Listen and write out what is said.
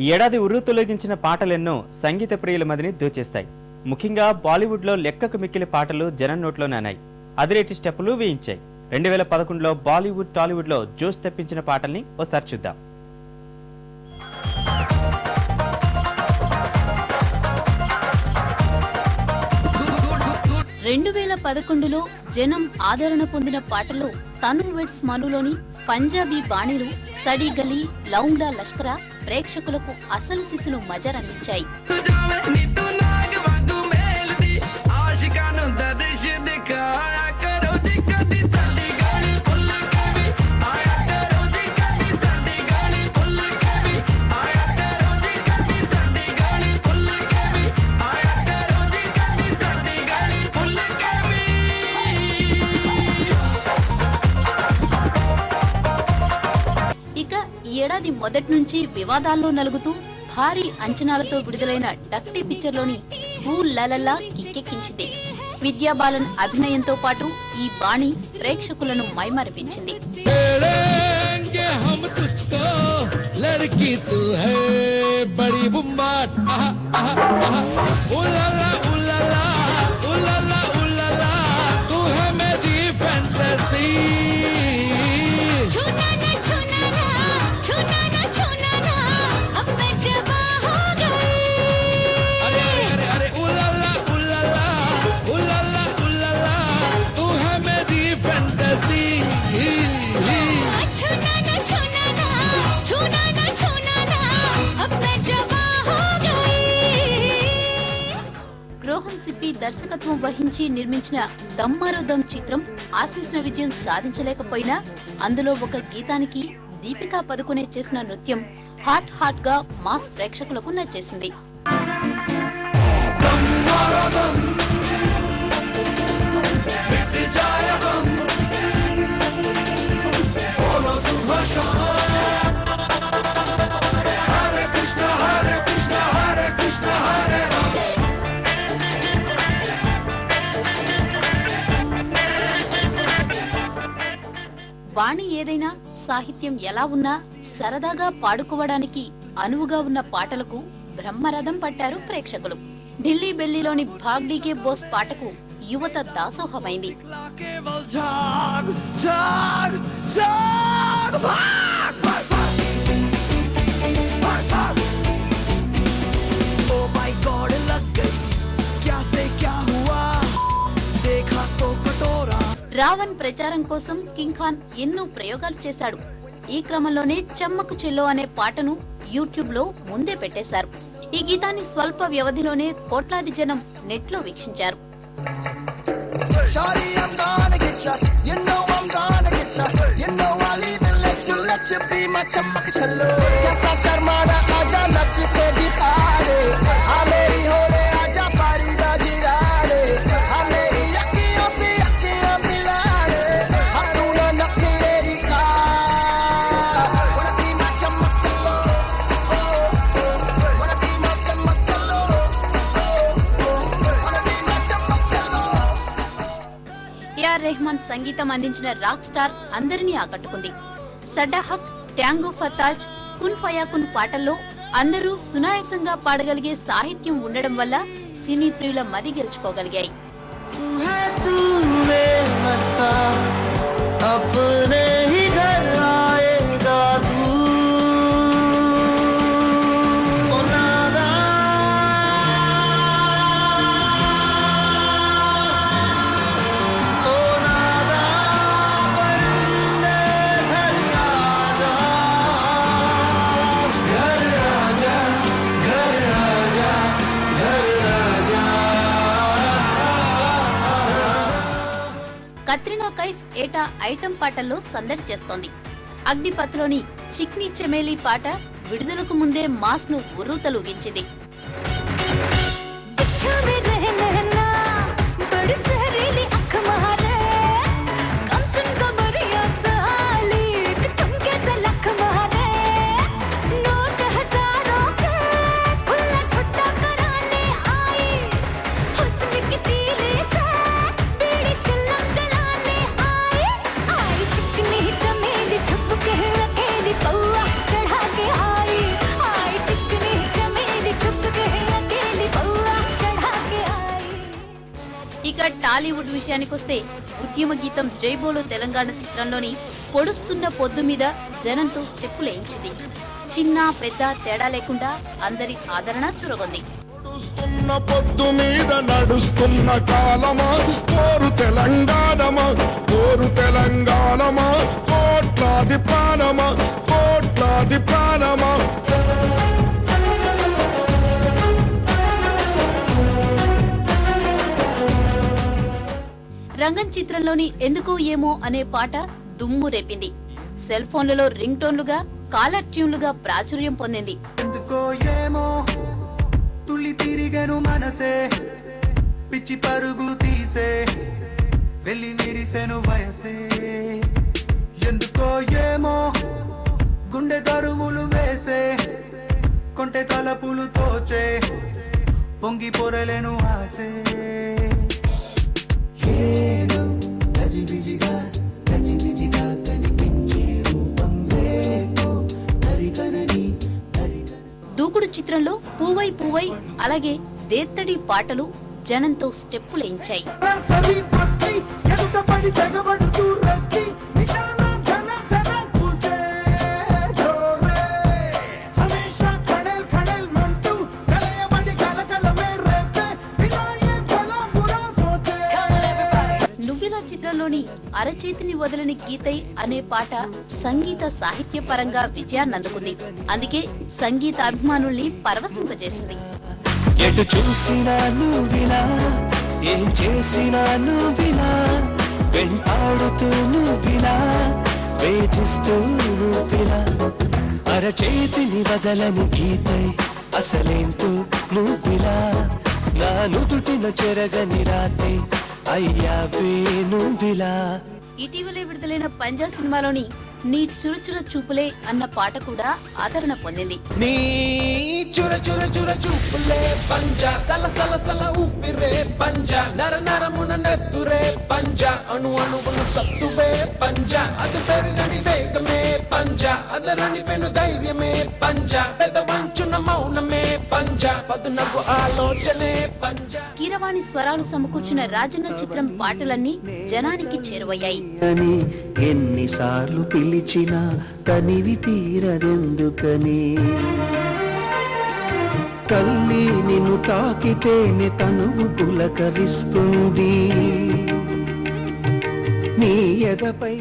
ఈ ఏడాది ఉర్రు తొలగించిన పాటలెన్నో సంగీత ప్రియుల మదిని దోచేస్తాయి. ముఖ్యంగా బాలీవుడ్లో లెక్కకు మిక్కిలి పాటలు జనం నోట్లో నానాయి. అదిరేటి స్టెప్పులు వేయించాయి. రెండు వేల పదకొండులో బాలీవుడ్ టాలీవుడ్లో జోష్ తెప్పించిన పాటల్ని ఓసారి చూద్దాం. రెండు వేల పదకొండులో జనం ఆదరణ పొందిన పాటలు తను వెడ్స్ మనులోని పంజాబీ బాణీలు సడి గలీ లౌంగ్డా లష్కరా ప్రేక్షకులకు అసలు సిసులు మజరందించాయి. ఏడాది మొదట్నుంచి వివాదాల్లో నలుగుతూ భారీ అంచనాలతో విడుదలైన డక్టీ పిక్చర్లోని భూ లలల్లా కిక్కెక్కించింది. విద్యాబాలన్ అభినయంతో పాటు ఈ బాణి ప్రేక్షకులను మైమరిపించింది. లడకీ బడి దర్శకత్వం వహించి నిర్మించిన దమ్మరుదం చిత్రం ఆశించిన విజయం సాధించలేకపోయినా అందులో ఒక గీతానికి దీపికా పదుకునే చేసిన నృత్యం హాట్ హాట్గా మాస్ ప్రేక్షకులకు నచ్చేసింది. వాణి ఏదైనా సాహిత్యం ఎలా ఉన్నా సరదాగా పాడుకోవడానికి అనువుగా ఉన్న పాటలకు బ్రహ్మరథం పట్టారు ప్రేక్షకులు. ఢిల్లీ బెల్లిలోని భాగ్డీకే బోస్ పాటకు యువత దాసోహమైంది. జాగ్ జాగ్ జాగ్ భాగ్! రావణ్ ప్రచారం కోసం కింగ్ ఖాన్ ఎన్నో ప్రయోగాలు చేశాడు. ఈ క్రమంలోనే చెమ్మకు చెల్లో అనే పాటను యూట్యూబ్లో ముందే పెట్టేశారు. ఈ గీతాన్ని స్వల్ప వ్యవధిలోనే కోట్లాది జనం నెట్లో వీక్షించారు Shawty, I'm రెహమాన్ సంగీతం అందించిన రాక్ స్టార్ అందరినీ ఆకట్టుకుంది సడ్డా హక్ ట్యాంగో ఫతాజ్ కున్ ఫయాకున్ పాటల్లో అందరూ సునాయాసంగా పాడగలిగే సాహిత్యం ఉండడం వల్ల సినీ ప్రియుల మది గెలుచుకోగలిగాయి तू है तू मस्ता अपने ఏటా ఐటం పాటల్లో సందడి చేస్తోంది. అగ్నిపథ్లోని చిక్ని చెమేలి పాట విడుదలకు ముందే మాస్ను ఉర్రూతలూగించింది టాలీవుడ్ విషయానికొస్తే ఉద్యమ గీతం జైబోలో తెలంగాణ చిత్రంలోని పొడుస్తున్న పొద్దు మీద జనంతో స్టెప్పులేయించింది చిన్న పెద్ద తేడా లేకుండా అందరి ఆదరణ చురగొంది. పొడుస్తున్న పొద్దు మీద నడుస్తున్న కాలమా? కోరు తెలంగాణమా? కోరు తెలంగాణమా? కోట్లాది ప్రాణమా? కోట్లాది ప్రాణమా? రంగం చిత్రంలోని ఎందుకో ఏమో అనే పాట దుమ్ము రేపింది. సెల్ ఫోన్లలో రింగ్ టోన్లుగా కాలర్ ట్యూన్లుగా ప్రాచుర్యం పొందింది. ఎందుకో ఏమో తుళ్ళి తిరిగెను మనసే పిచ్చి పరుగు తీసే వెళ్ళి విరిసెను వయసే. ఎందుకో ఏమో గుండె దరువులు వేసే కొంటె తలపులు తోచే పొంగి పొరలేను ఆసే ఏదో గజిబిజిగా గజిబిజిగా కనిపించే రూపం రేపో దరికనని దరికన దూకుడు చిత్రంలో పూవై పూవై అలాగే దేత్తడి పాటలు జనంతో స్టెప్పులేయించాయి. అరచేతిని వదలని గీతై అనే పాట సంగీత సాహిత్య పరంగా విజయాన్ని అందుకుంది. అందుకే సంగీత అభిమానుల్ని పరవశింపజేసింది. ఎటు చూసినా నువ్విలా ఏం చేసినా నువ్విలా వెంటాడుతూ నువ్విలా వేధిస్తూ నువ్విలా. అరచేతిని వదలని గీతై అసలేంటూ నువ్విలా. నా నుదుటిన చెరగని రాతే అయ్యావే నువ్విలా. ఇటీవలే విడుదలైన పంజా సినిమాలోని నీ చురుచుర చూపులే అన్న పాట కూడా ఆదరణ పొందింది. నీ చుర చుర చుర చూపులే పంజా సల సల సల ఊపిరే పంజా నర నరమున నెత్తురే పంజా అణు అణువును సత్తువే పంజా అది పెరుగని వేగమే పంజ. అదరని పెను ధైర్యమే పంజ. పెద్ద వంచున మౌనమే పంజ. పదునకు ఆలోచనే పంజ. కీరవాణి స్వరాలు సమకూర్చిన రాజన్న చిత్రం పాటలన్నీ జనానికి చేరువయ్యాయి. అని ఎన్నిసార్లు పిలిచినా తనివి తీరదెందుకని? తల్లి నిన్ను తాకితేనే తనువు పులకరిస్తుంది. నీ ఎదపై